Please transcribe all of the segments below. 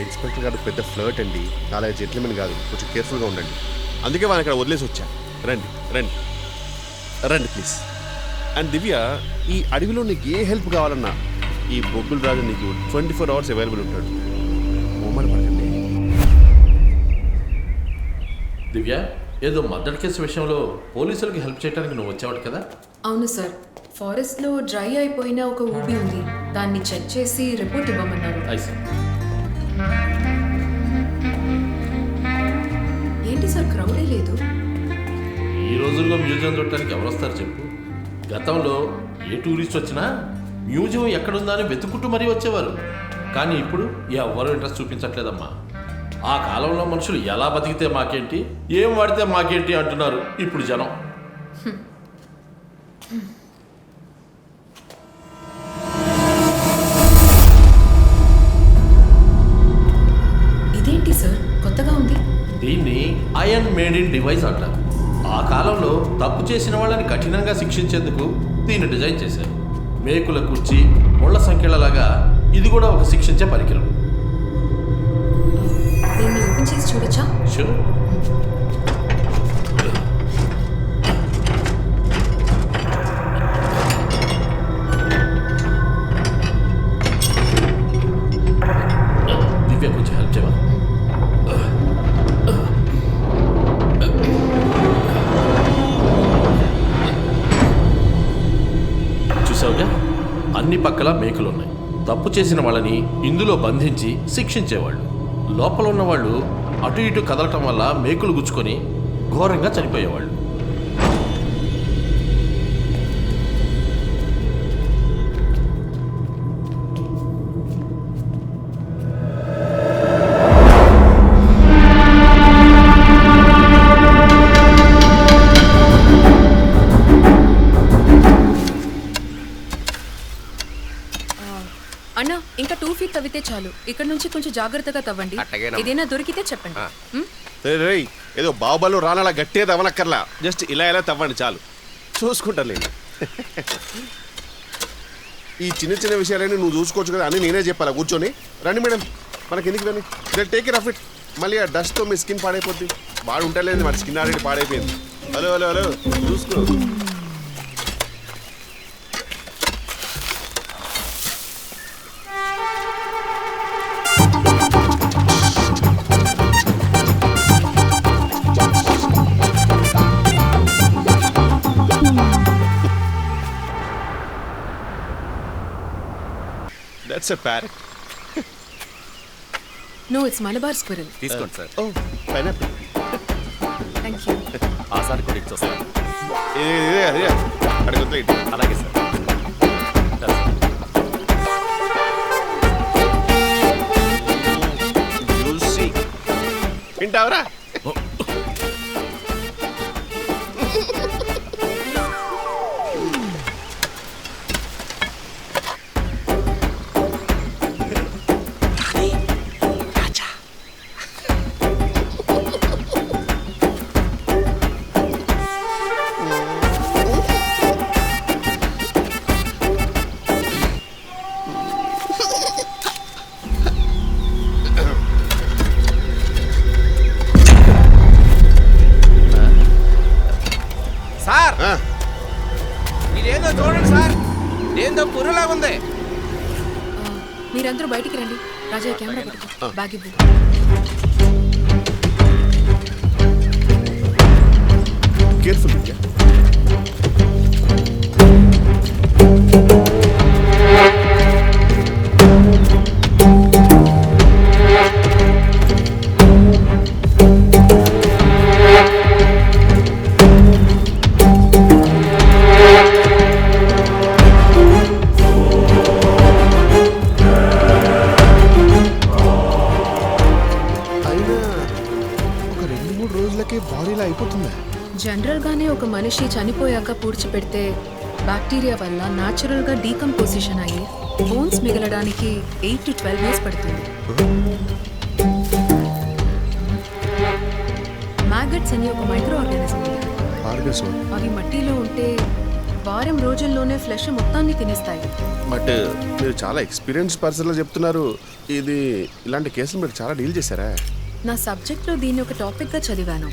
Inspector గారు పెద్ద flirt అండి. చాలా జెంట్మెన్ కాదు. కొంచెం కేర్ఫుల్గా ఉండండి. అందుకే వాళ్ళని ఇక్కడ వదిలేసి వచ్చా. రండి రండి. రండి ప్లీజ్ అండ్ దివ్య ఈ అడవిలో నీకు ఏ హెల్ప్ కావాలన్నా ఈ బొగ్గుల రాజు నీకు ట్వంటీ ఫోర్ అవర్స్ అవైలబుల్ ఉంటాడు. మొమ్మలు పడకండి. దివ్య ఏదో మర్డర్ కేసు విషయంలో పోలీసులకు హెల్ప్ చేయడానికి నువ్వు వచ్చావాడు కదా? అవును సార్. ఫారెస్ట్లో డ్రై అయిపోయిన ఒక ఊబి ఉంది. దాన్ని చెక్ చేసి రిపోర్ట్ ఇవ్వమన్నారు ఐసి ఏంటి సార్ క్రౌడే లేదు? ఈ రోజుల్లో మ్యూజియం చూడటానికి ఎవరు వస్తారు చెప్పు? గతంలో ఏ టూరిస్ట్ వచ్చినా మ్యూజియం ఎక్కడుందా అని వెతుక్కుంటూ మరీ వచ్చేవారు. కానీ ఇప్పుడు ఎవరు ఇంట్రెస్ట్ చూపించట్లేదమ్మా. ఆ కాలంలో మనుషులు ఎలా బతికితే మాకేంటి ఏం వాడితే మాకేంటి అంటున్నారు ఇప్పుడు జనం. దీన్ని మేడ్ ఇన్ డివైస్ అంటారు. ఆ కాలంలో తప్పు చేసిన వాళ్ళని కఠినంగా శిక్షించేందుకు దీన్ని డిజైన్ చేశారు. మేకుల కుర్చీ ముళ్ళ సంఖ్యలలాగా ఇది కూడా ఒక శిక్షించే పరికరం. దీన్ని ఓపెన్ చేసి చూడొచ్చా? షూర్ అన్ని పక్కల మేకులున్నాయి. తప్పు చేసిన వాళ్ళని ఇందులో బంధించి శిక్షించేవాళ్ళు. లోపల ఉన్నవాళ్ళు అటు ఇటు కదలటం వల్ల మేకులు గుచ్చుకొని ఘోరంగా చనిపోయేవాళ్ళు. అన్న ఇంకా టూ ఫీట్ తవ్వితే చాలు. ఇక్కడ నుంచి కొంచెం జాగ్రత్తగా తవ్వండి. అట్టగేనమ్మా. ఏదైనా దొరికితే చెప్పండి. రేయ్ ఏదో బాహుబలు రానలా గట్టిగా తవ్వనక్కర్లా. జస్ట్ ఇలా ఇలా తవ్వండి చాలు. చూసుకుంటారులేండి ఈ చిన్న చిన్న విషయాలన్నీ నువ్వు చూసుకోవచ్చు కదా అని నేనే చెప్పాలా. కూర్చొని. రండి మేడం. మనకి ఎందుకు రండి? టేక్ కేర్ ఆఫ్ ఇట్ మళ్ళీ ఆ డస్ట్తో మీ స్కిన్ పాడైపోద్ది. బాగా ఉంటలేదు మన స్కిన్ ఆల్రెడీ పాడైపోయింది. Hello hello hello. చూసుకో. That's a parrot no it's Malabar squirrel తీసుకోండి సార్. ఓ పైనాపిల్ థ్యాంక్ యూ ఆ సార్ కూడా ఇచ్చి వస్తాను ఇదే అదే. వదిలేయండి అలాగే సార్. వింటావరా ఇదేందో చూడండి సార్. ఏందో పుర్రులాగా ఉంది. మీరందరూ బయటికి రండి. రాజా కెమెరా పట్టుకో. బ్యాగ్ ఇవ్వు. కేర్ఫుల్ బాడీలా అయిపోతుందా. జనరల్ గానే ఒక మనిషి చనిపోయాక పూడ్చిపెడితే బ్యాక్టీరియా వల్ల న్యాచురల్గా డీకంపోజిషన్ అయ్యి బోన్స్ మిగలడానికి ఎయిట్ టు ట్వెల్వ్ ఇయర్స్ పడుతుంది. మ్యాగట్స్ అనే ఒక మైక్రో ఆర్గానిజం ఉంది అవి మట్టిలో ఉంటే వారం రోజుల్లోనే ఫ్లెష్ మొత్తాన్ని తినేస్తాయి. బట్ మీరు చాలా ఎక్స్పీరియన్స్ పర్సన్లో చెప్తున్నారు. ఇది ఇలాంటి కేసులు మీరు చాలా డీల్ చేశారా? నా సబ్జెక్ట్లో దీన్ని ఒక టాపిక్గా చదివాను.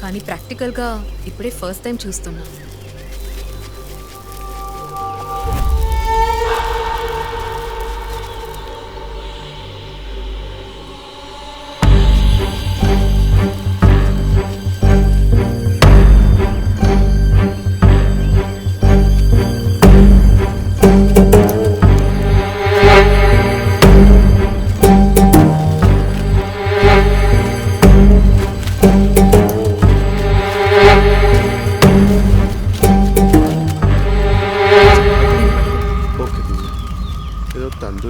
కానీ ప్రాక్టికల్గా ఇప్పుడే ఫస్ట్ టైం చూస్తున్నా.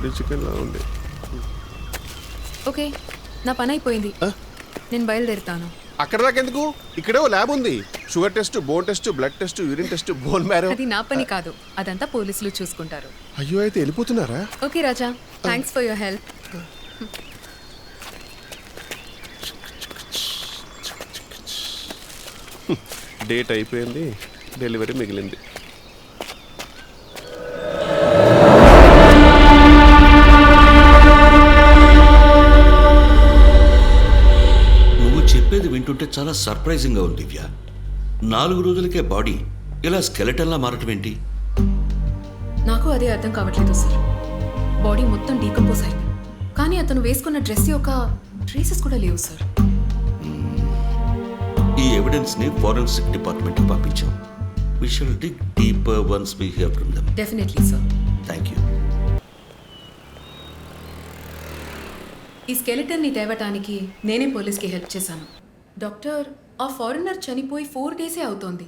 తందూరి చికెన్ లా ఉంది. ఓకే నా పని అయిపోయింది? నేను బయలుదేరుతాను. అక్కడ దాకా ఎందుకు? ఇక్కడే ఓ ల్యాబ్ ఉంది. Sugar test bone test blood test urine test bone marrow అది నా పని కాదు. అదంతా పోలీసులు చూసుకుంటారు. అయ్యో అయితే వెళ్ళిపోతున్నారా? Okay Raja. Thanks for your help date అయిపోయింది. డెలివరీ మిగిలింది. చాలా సర్ప్రైజింగ్గా ఉంది దివ్య. నాలుగు రోజులకే బాడీ ఇలా స్కెలటన్లా మారటం ఏంటి? నాకు అదే అర్థం కావట్లేదు సార్. బాడీ మొత్తం డీకంపోజ్ అయింది. కానీ అతను వేసుకున్న డ్రెస్ యొక్క ట్రేసెస్ కూడా లేవు సార్. ఈ ఎవిడెన్స్ని ఫారెన్సిక్ డిపార్ట్మెంట్కి పంపించాం. We shall dig deeper once we hear from them definitely sir thank you ఈ స్కెలిటన్ని తేవటానికి నేనే పోలీస్కి హెల్ప్ చేశాను. డాక్టర్ ఆ ఫారినర్ చనిపోయి ఫోర్ డేసే అవుతోంది.